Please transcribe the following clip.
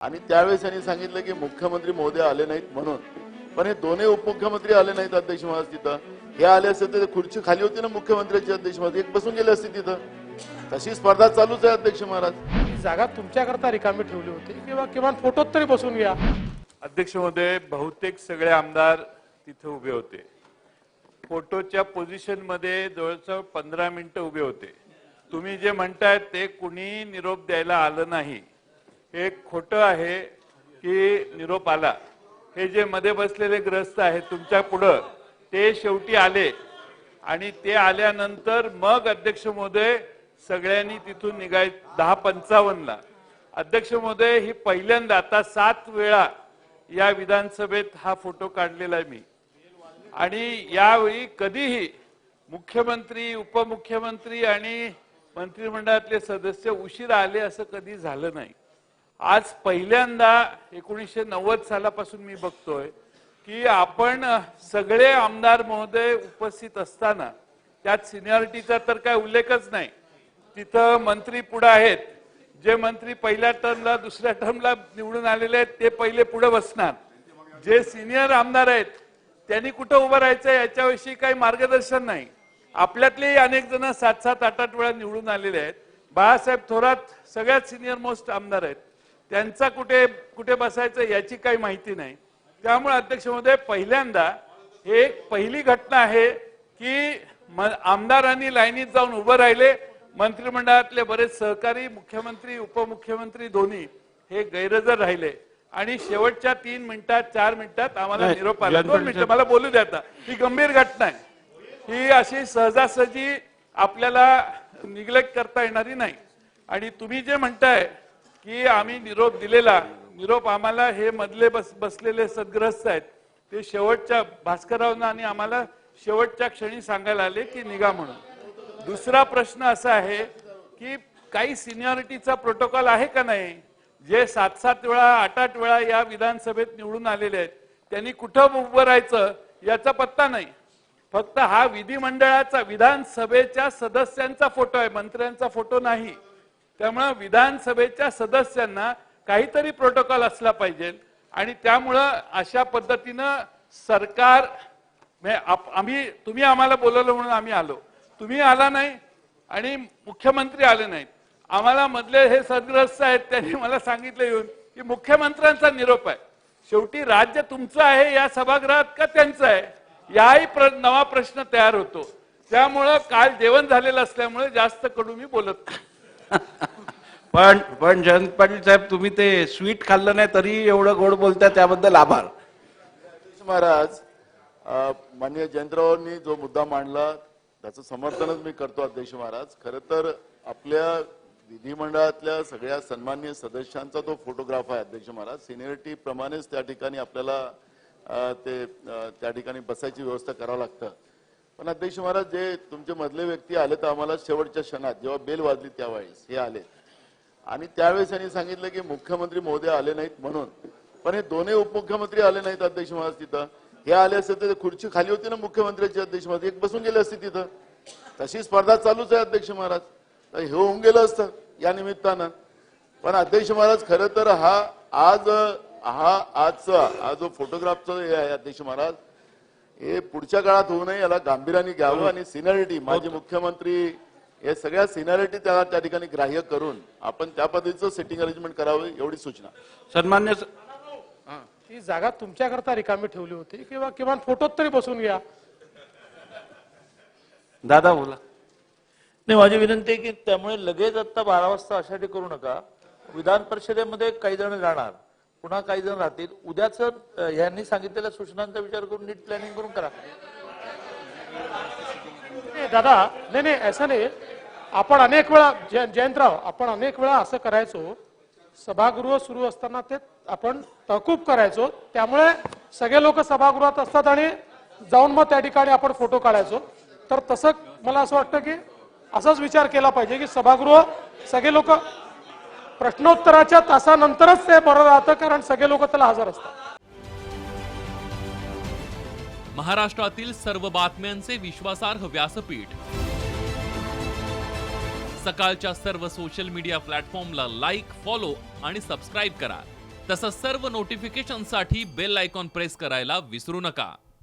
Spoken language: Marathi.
आणि त्यावेळेस त्यांनी सांगितलं की मुख्यमंत्री महोदय आले नाहीत म्हणून. पण हे दोन्ही उपमुख्यमंत्री आले नाहीत अध्यक्ष महाराज तिथं. हे आले असते तर खुर्ची खाली होती ना मुख्यमंत्र्यांची अध्यक्ष महाराज. एक बसून गेले असते तिथं. तशी स्पर्धा चालूच आहे अध्यक्ष महाराज. ही जागा तुमच्याकरता रिकामी ठेवली होती. किंवा किमान फोटोत तरी बसून घ्या. अध्यक्ष महोदय बहुतेक सगळे आमदार तिथे उभे होते. फोटोच्या पोझिशनमध्ये जवळजवळ पंधरा मिनिटं उभे होते. तुम्ही जे म्हणताय ते कुणी निरोप द्यायला आलं नाही. हे खोटं आहे की निरोप आला हे जे मध्ये बसलेले ग्रस्त आहेत तुमच्या पुढं ते शेवटी आले. आणि ते आल्यानंतर मग अध्यक्ष महोदय सगळ्यांनी तिथून निघाय दहा पंचावन्नला. अध्यक्ष महोदय ही पहिल्यांदा आता सात वेळा या विधानसभेत हा फोटो काढलेला आहे मी. आणि यावेळी कधीही मुख्यमंत्री उपमुख्यमंत्री आणि मंत्रिमंडळातले सदस्य उशीर आले असं कधी झालं नाही. आज पहिल्यांदा एकोणीसशे नव्वद सालापासून मी बघतोय की आपण सगळे आमदार महोदय उपस्थित असताना त्यात सिनियॉरिटीचा तर काय उल्लेखच नाही. तिथं मंत्री पुढे आहेत. जे मंत्री पहिल्या टर्मला दुसऱ्या टर्मला निवडून आलेले आहेत ते पहिले पुढे बसणार. जे सिनियर आमदार आहेत त्यांनी कुठं उभं राहायचं याच्याविषयी काही मार्गदर्शन नाही. आपल्यातलेही अनेक जण सात सात आठ आठ वेळा निवडून आलेले आहेत. बाळासाहेब थोरात सगळ्यात सिनियर मोस्ट आमदार आहेत. त्यांचा कुठे कुठे बसायचं याची काही माहिती नाही. त्यामुळे अध्यक्ष महोदय पहिल्यांदा हे एक पहिली घटना आहे की आमदारांनी लाईनीत जाऊन उभं राहिले. मंत्रिमंडळातले बरेच सहकारी मुख्यमंत्री उपमुख्यमंत्री दोन्ही हे गैरहजर राहिले. आणि शेवटच्या तीन मिनिटात चार मिनिटात आम्हाला निरोप आला. दोन मिनिटं मला बोलू द्या आता. ही गंभीर घटना आहे. ही अशी सहजासहजी आपल्याला निग्लेक्ट करता येणारी नाही. आणि तुम्ही जे म्हणताय की आम्ही निरोप दिलेला. निरोप आम्हाला हे मधले बस बसलेले सद्ग्रस्त आहेत. ते शेवटच्या भास्कररावना आणि आम्हाला शेवटच्या क्षणी सांगायला आले की निघा म्हणून. दुसरा प्रश्न असा आहे की काही सिनियॉरिटीचा प्रोटोकॉल आहे का नाही? जे सात सात वेळा आठ आठ वेळा या विधानसभेत निवडून आलेले आहेत. त्यांनी कुठं उभं राहायचं याचा पत्ता नाही. फक्त हा विधिमंडळाचा विधानसभेच्या सदस्यांचा फोटो आहे. मंत्र्यांचा फोटो नाही. त्यामुळं विधानसभेच्या सदस्यांना काहीतरी प्रोटोकॉल असला पाहिजे. आणि त्यामुळं अशा पद्धतीनं सरकार म्हणजे आम्ही तुम्ही आम्हाला बोलवलं म्हणून आम्ही आलो. तुम्ही आला नाही आणि मुख्यमंत्री आले नाहीत. आम्हाला मधले हे सदग्रस्त आहेत त्यांनी मला सांगितलं येऊन की मुख्यमंत्र्यांचा निरोप आहे. शेवटी राज्य तुमचं आहे या सभागृहात का त्यांचं आहे? याही प्र- नवा प्रश्न तयार होतो. त्यामुळं काल जेवण झालेलं असल्यामुळे जास्त कडू मी बोलत नाही. पण पण जयंत पाटील साहेब तुम्ही ते स्वीट खाल्लं नाही तरी एवढं गोड बोलता त्याबद्दल आभार. महाराज माननीय जयंतरावांनी जो मुद्दा मांडला त्याचं समर्थनच मी करतो अध्यक्ष महाराज. खर तर आपल्या विधिमंडळातल्या सगळ्या सन्मान्य सदस्यांचा तो फोटोग्राफ आहे अध्यक्ष महाराज. सिनियरिटी प्रमाणेच त्या ठिकाणी आपल्याला ते त्या ठिकाणी बसायची व्यवस्था करावं लागतं. पण अध्यक्ष महाराज जे तुमचे मधले व्यक्ती आले तर आम्हाला शेवटच्या क्षणात जेव्हा बेल वाजली त्यावेळेस हे आले. आणि त्यावेळेस त्यांनी सांगितलं की मुख्यमंत्री महोदय आले नाहीत म्हणून. पण हे दोन्ही उपमुख्यमंत्री आले नाहीत अध्यक्ष महाराज तिथं. हे आले असते तर खुर्ची खाली होती ना मुख्यमंत्र्यांची अध्यक्ष महाराज? एक बसून गेले असते तिथं. तशी स्पर्धा चालूच आहे अध्यक्ष महाराज. तर हे होऊन गेलं असतं या निमित्तानं. पण अध्यक्ष महाराज खरं तर हा आज हा आजचा हा जो फोटोग्राफचा हे आहे अध्यक्ष महाराज हे पुढच्या काळात होऊ नये याला गांभीर्याने घ्यावं आणि सिनियरिटी माजी मुख्यमंत्री हे सगळ्या सिनियरिटी त्या त्या ठिकाणी ग्राह्य करून आपण त्या पद्धतीचं सेटिंग अरेंजमेंट करावं एवढी सूचना. सन्मान्य ही जागा तुमच्याकरता रिकामी ठेवली होती किंवा किमान फोटोत तरी बसून घ्या. दादा बोला. नाही माझी विनंती आहे की त्यामुळे लगेच आता बारा वाजता अशासाठी करू नका. विधान परिषदेमध्ये काही जण जाणार. पुन्हा काही जण राहतील. उद्याच यांनी सांगितलेल्या सूचनांचा विचार करून नीट प्लॅनिंग करून करा. दादा नाही नाही असं नाही. आपण अनेक वेळा जयंतराव आपण अनेक वेळा असं करायचो. सभागृह सुरू असताना ते आपण तहकूब करायचो. त्यामुळे सगळे लोक सभागृहात असतात आणि जाऊन मग त्या ठिकाणी आपण फोटो काढायचो. तर तसं मला असं वाटतं की असाच विचार केला पाहिजे की सभागृह सगळे लोक प्रश्नोत्तराच्या तासानंतरच ते बरं राहतं कारण सगळे लोक त्याला हजर असतात. महाराष्ट्रातील सर्व बातम्यांचे विश्वासार्ह व्यासपीठ. सकाळच्या सर्व सोशल मीडिया प्लॅटफॉर्मला लाईक फॉलो आणि सबस्क्राईब करा. तसंच सर्व नोटिफिकेशनसाठी बेल आयकॉन प्रेस करायला विसरू नका.